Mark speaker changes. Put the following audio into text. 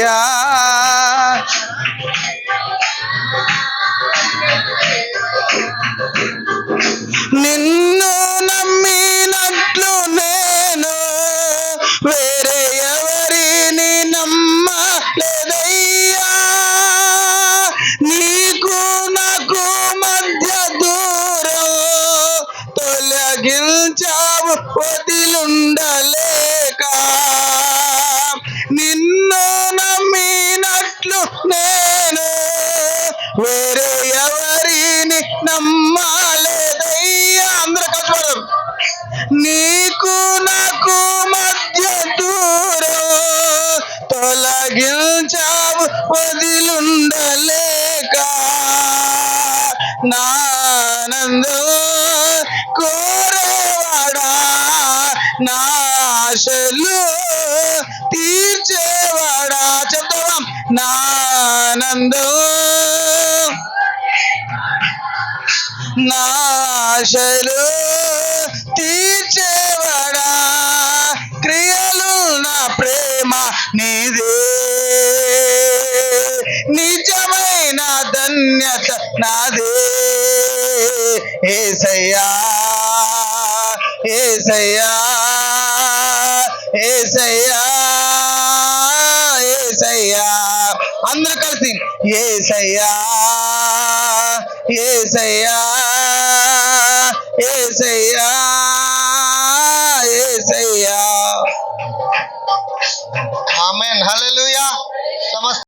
Speaker 1: అయ్యా. నిన్ను నమ్మినట్లు నేను వేరే ఎవరిని నమ్మలేదయ్యా. నీకు నాకు మధ్య దూరం తొలగించావు వదిలుండలేక వేరే ఎవరిని నమ్మాలేదయ్యా అందరూ కష్టపడరు నీకు నాకు మధ్య దూరం తొలగించావు వదిలుండలేక నానందు కోరేవాడా? నా ఆశలు తీర్చేవాడా? చెప్తావా? నానందు నా తీర్చేవడా? క్రియలు నా ప్రేమ నీదే. నిజమైన ధన్యత నాదే. ఏసయ్యా ఏసయ్యా ఏసయ్యా ఏసయ్యా. అందరూ కలిసి ఏసయ్యా. ఏసయ్యా ఏసయ్యా ఏసయ్యా.
Speaker 2: ఆమెన్ హల్లెలూయా సమస్త